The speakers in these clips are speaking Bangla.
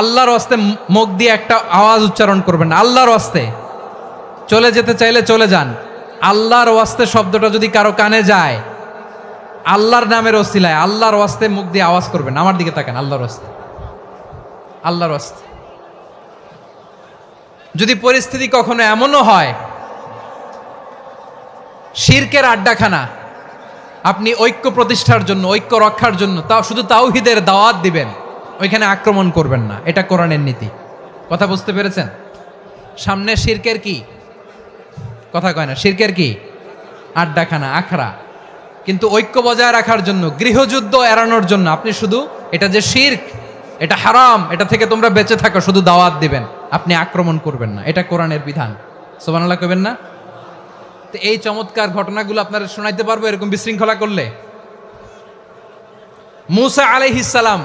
আল্লাহর হস্তে মুখ দিয়ে একটা আওয়াজ উচ্চারণ করবেন, আল্লাহর হস্তে। চলে যেতে চাইলে চলে যান। আল্লাহর ওয়াস্তে শব্দটা যদি কারও কানে যায়, আল্লাহর নামের ওসিলায় আল্লাহর ওয়াস্তে মুখ দিয়ে আওয়াজ করবেন। আমার দিকে তাকান, আল্লাহর ওয়াস্তে আল্লাহর ওয়াস্তে যদি পরিস্থিতি কখনো এমনও হয়, শিরকের আড্ডাখানা, আপনি ঐক্য প্রতিষ্ঠার জন্য, ঐক্য রক্ষার জন্য, তাও শুধু তাওহিদের দাওয়াত দিবেন। ওইখানে আক্রমণ করবেন না। এটা কোরআনের নীতি। কথা বুঝতে পেরেছেন? সামনে শির্কের কি? কথা কয় না, শির্কের কি? আড্ডাখানা, আখড়া। কিন্তু ঐক্য বজায় রাখার জন্য, গৃহযুদ্ধ এড়ানোর জন্য আপনি শুধু এটা যে শির্ক, এটা হারাম, এটা থেকে তোমরা বেঁচে থাকো, শুধু দাওয়াত দিবেন। আপনি আক্রমণ করবেন না। এটা কোরআনের বিধান। সোবানাল্লাহ কবেন না? তো এই চমৎকার ঘটনাগুলো আপনারা শোনাইতে পারব এরকম বিশৃঙ্খলা করলে? মুসা আলাইহিসালাম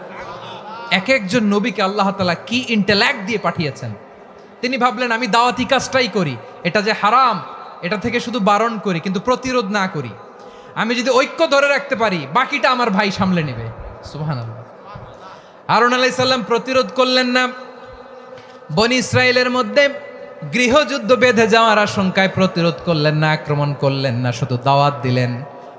এক একজন নবীকে আল্লাহ তালা কি ইন্টেল্যাক্ট দিয়ে পাঠিয়েছেন? তিনি ভাবলেন, আমি দাওয়াতি কাজটাই করি। এটা যে হারাম, এটা থেকে শুধু বারণ করি, কিন্তু প্রতিরোধ না করি। আমি যদি ঐক্য ধরে রাখতে পারি, বাকিটা আমার ভাই সামলে নেবে। সুহান হারুন আলাই সাল্লাম প্রতিরোধ করলেন না। বনি ইসরায়েলের মধ্যে গৃহযুদ্ধ বেঁধে যাওয়ার আশঙ্কায় প্রতিরোধ করলেন না, আক্রমণ করলেন না, শুধু দাওয়াত দিলেন।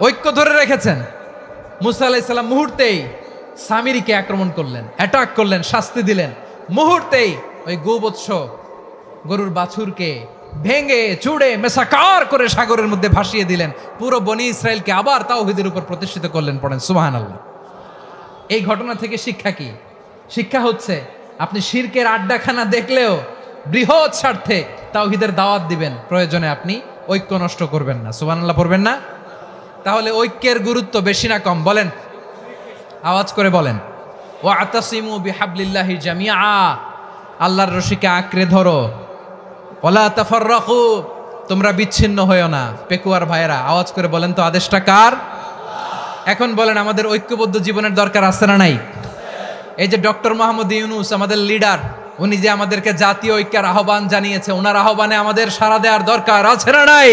ঐক্য ধরে রেখেছেন। মুসা আলাইসাল্লাম মুহূর্তেই সামিরিকে আক্রমণ করলেন অ্যাটাক করলেন, শাস্তি দিলেন। মুহূর্তেই ওই গোবৎস গরুর বাছুরকে ভেঙে চুড়ে মেসাকার করে সাগরের মধ্যে ভাসিয়ে দিলেন। পুরো বনি ইসরায়েলকে আবার তাওহিদের উপর প্রতিষ্ঠিত করলেন পড়েন। সুবাহান আল্লাহ এই ঘটনা থেকে শিক্ষা কি? শিক্ষা হচ্ছে, আপনি শিরকের আড্ডাখানা দেখলেও বৃহৎ স্বার্থে তাওহিদের দাওয়াত দিবেন। প্রয়োজনে আপনি ঐক্য নষ্ট করবেন না। সুবহানাল্লাহ পড়বেন না। তাহলে ঐক্যের গুরুত্ব বেশি না কম, বলেন। আওয়াজ করে বলেন। ও আতাসিমু বিহাবলিল্লাহি জামিয়া আল্লাহর রশিকে আঁকড়ে ধরো। ওলা তাফাররাকু, তোমরা বিচ্ছিন্ন হয়েও না, পেকুয়ার ভাইয়েরা। আওয়াজ করে বলেন তো, আদেশটা কার? এখন বলেন, আমাদের ঐক্যবদ্ধ জীবনের দরকার আছে না নাই? এই যে ডক্টর মোহাম্মদ ইউনুস, আমাদের লিডার, উনি যে আমাদেরকে জাতীয় ঐক্যের আহ্বান জানিয়েছে, ওনার আহ্বানে আমাদের সাড়া দেওয়ার দরকার আছে না নাই?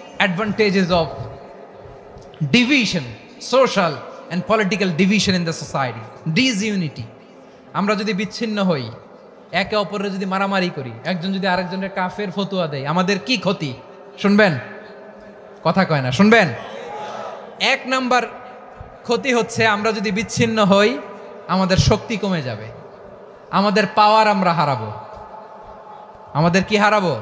of division social and political division in the society disunity আমরা যদি বিচ্ছিন্ন হই, একে অপরের যদি মারামারি করি, একজন যদি আরেকজনের কাফের ফতুয়া দেয়, আমাদের কি ক্ষতি? শুনবেন? কথা কয় না, শুনবেন? এক নাম্বার ক্ষতি হচ্ছে আমরা যদি বিচ্ছিন্ন হই, আমাদের শক্তি কমে যাবে। আমাদের পাওয়ার আমরা হারাবো। আমাদের কি হারাবো?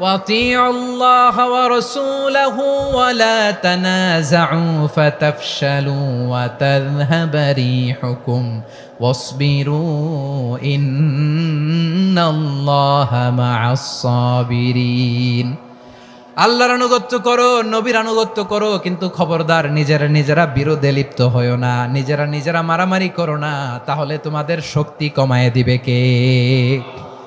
وَأَطِيعُوا اللَّهَ وَرَسُولَهُ وَلَا تَنَازَعُوا فَتَفْشَلُوا وَتَذْهَبَ رِيحُكُمْ وَاصْبِرُوا إِنَّ اللَّهَ مَعَ الصَّابِرِينَ আল্লাহর আনুগত্য করো নবীর আনুগত্য করো কিন্তু খবরদার নিজেরা নিজেরা বিরোধে লিপ্ত হয়েও না নিজেরা নিজেরা মারামারি করো না তাহলে তোমাদের শক্তি কমায় দিবে কে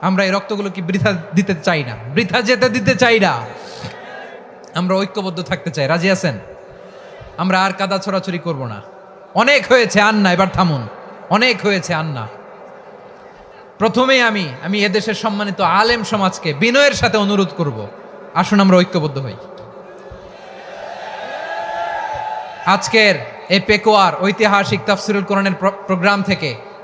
আমরা এই রক্তগুলো কি বৃথা দিতে চাই না। বৃথা যেতে দিতে চাই না। আমরা ঐক্যবদ্ধ থাকতে চাই। রাজি আছেন? আমরা আর কাদা ছড়াছড়ি করব না। অনেক হয়েছে আন্না, এবার থামুন। অনেক হয়েছে আন্না। প্রথমেই আমি আমি এদেশের সম্মানিত আলেম সমাজকে বিনয়ের সাথে অনুরোধ করব। আসুন আমরা ঐক্যবদ্ধ হই। আজকের এই পেকোয়ার ঐতিহাসিক তাফসিরুল কোরআনের প্র- প্রোগ্রাম থেকে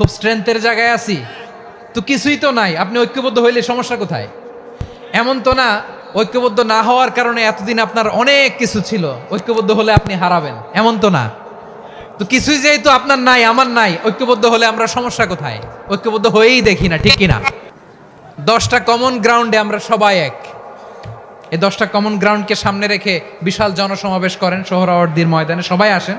খুব স্ট্রেংথের জায়গায় আছি। তো কিছুই তো নাই। আপনি ঐক্যবদ্ধ হইলে সমস্যা কোথায়? এমন তো না, ঐক্যবদ্ধ না হওয়ার কারণে এতদিন আপনার অনেক কিছু ছিল। ঐক্যবদ্ধ হলে আপনি হারাবেন। এমন তো না। তো কিছুই যেহেতু আপনার নাই, আমার নাই, ঐক্যবদ্ধ হলে আমরা সমস্যা কোথায়? ঐক্যবদ্ধ হয়েই দেখি না, ঠিক কিনা? দশটা কমন গ্রাউন্ডে আমরা সবাই এক। এই দশটা কমন গ্রাউন্ডকে সামনে রেখে বিশাল জনসমাবেশ করেন সোহরাওয়ার্দির ময়দানে। সবাই আসেন।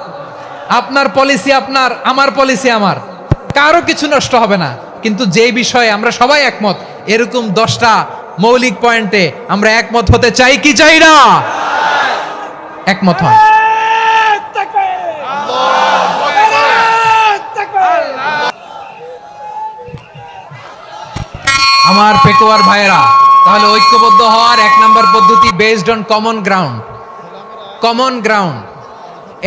আপনার পলিসি আপনার, আমার পলিসি আমার। কারও কিছু নষ্ট হবে না। কিন্তু যে বিষয়ে আমরা সবাই একমত, এরকম দশটা মৌলিক পয়েন্টে আমরা একমত হতে চাই কি চাই না? একমত হন। আমার পেকুয়ার ভাইয়েরা, তাহলে ঐক্যবদ্ধ হওয়ার এক নম্বর পদ্ধতি based on common ground common ground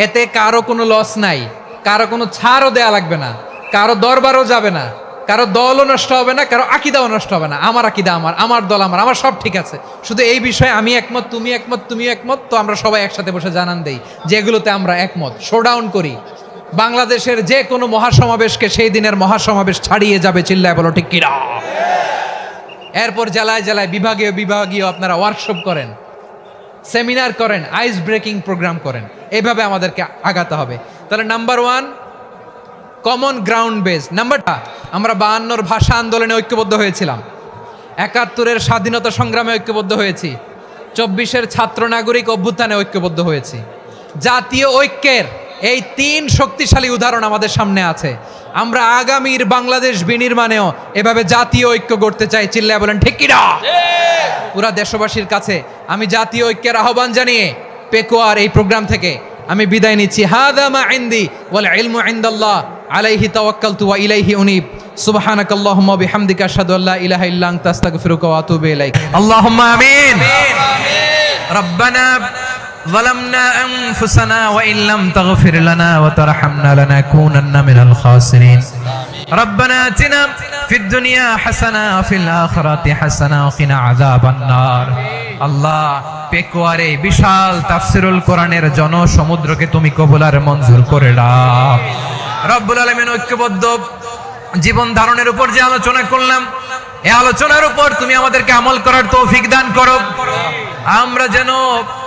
এতে কারও কোনো লস নাই, কারও কোনো ছাড়ও দেয়া লাগবে না, কারও দরবারও যাবে না, কারও দলও নষ্ট হবে না, কারও আকিদাও নষ্ট হবে না। আমার আকিদা আমার আমার দল আমার আমার সব ঠিক আছে। শুধু এই বিষয়ে আমি একমত, তুমি একমত তুমি একমত, তো আমরা সবাই একসাথে বসে জানান দেই, যেগুলোতে আমরা একমত। শোডাউন করি। বাংলাদেশের যে কোনো মহাসমাবেশকে সেই দিনের মহাসমাবেশ ছাড়িয়ে যাবে, চিল্লায় বলো, ঠিক কিনা? এরপর জেলায় জেলায় বিভাগীয় বিভাগীয় আপনারা ওয়ার্কশপ করেন সেমিনার করেন আইস ব্রেকিং প্রোগ্রাম করেন। এইভাবে আমাদেরকে আগাতে হবে। তাহলে number one common ground base নাম্বারটা আমরা বায়ান্নর ভাষা আন্দোলনে ঐক্যবদ্ধ হয়েছিলাম। একাত্তরের স্বাধীনতা সংগ্রামে ঐক্যবদ্ধ হয়েছি। চব্বিশের ছাত্র নাগরিক অভ্যুত্থানে ঐক্যবদ্ধ হয়েছি। জাতীয় ঐক্যের এই তিন শক্তিশালী উদাহরণ আমাদের সামনে আছে। আমরা আগামীর বাংলাদেশ বিনির্মাণেও এভাবে জাতীয় ঐক্য গড়তে চাই। চিল্লায় বলেন ঠিক কিনা? পুরা দেশবাসীর কাছে আমি জাতীয় ঐক্যের আহ্বান জানিয়ে পেকোয়ার এই প্রোগ্রাম থেকে আমি বিদায় নিচ্ছি হাদা মা ইনদি ওয়াল ইলমু ইনদাল্লাহ আলাইহি তাওয়াক্কালতু ওয়া ইলাইহি উনীব সুবহানাক আল্লাহুম্মা বিহামদিকা আশহাদু আল্লা ইলাহা ইল্লা আনতা আস্তাগফিরুকা ওয়া আতুবু ইলাইক আল্লাহুম্মা আমিন ربنا ظلمنا أنفسنا وإن لم تغفر لنا وترحمنا لنكونن من الخاسرين ربنا آتنا في الدنيا حسنة وفي الآخرة حسنة وقنا عذاب النار আল্লাহ পেকুয়ারে বিশাল তাফসিরুল কোরআনের জনসমুদ্রকে তুমি কবুলার মঞ্জুর করে দাও রব্বুল আলামিন ঐক্যবদ্ধ জীবন ধারণের উপর যে আলোচনা করলাম এই আলোচনার উপর তুমি আমাদেরকে আমল করার তৌফিক দান করো আমরা যেন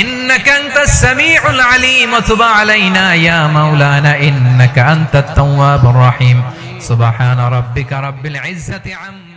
إنك أنت السميع العليم وتب علينا يا مولانا إنك أنت التواب الرحيم. سبحان ربك رب العزة عما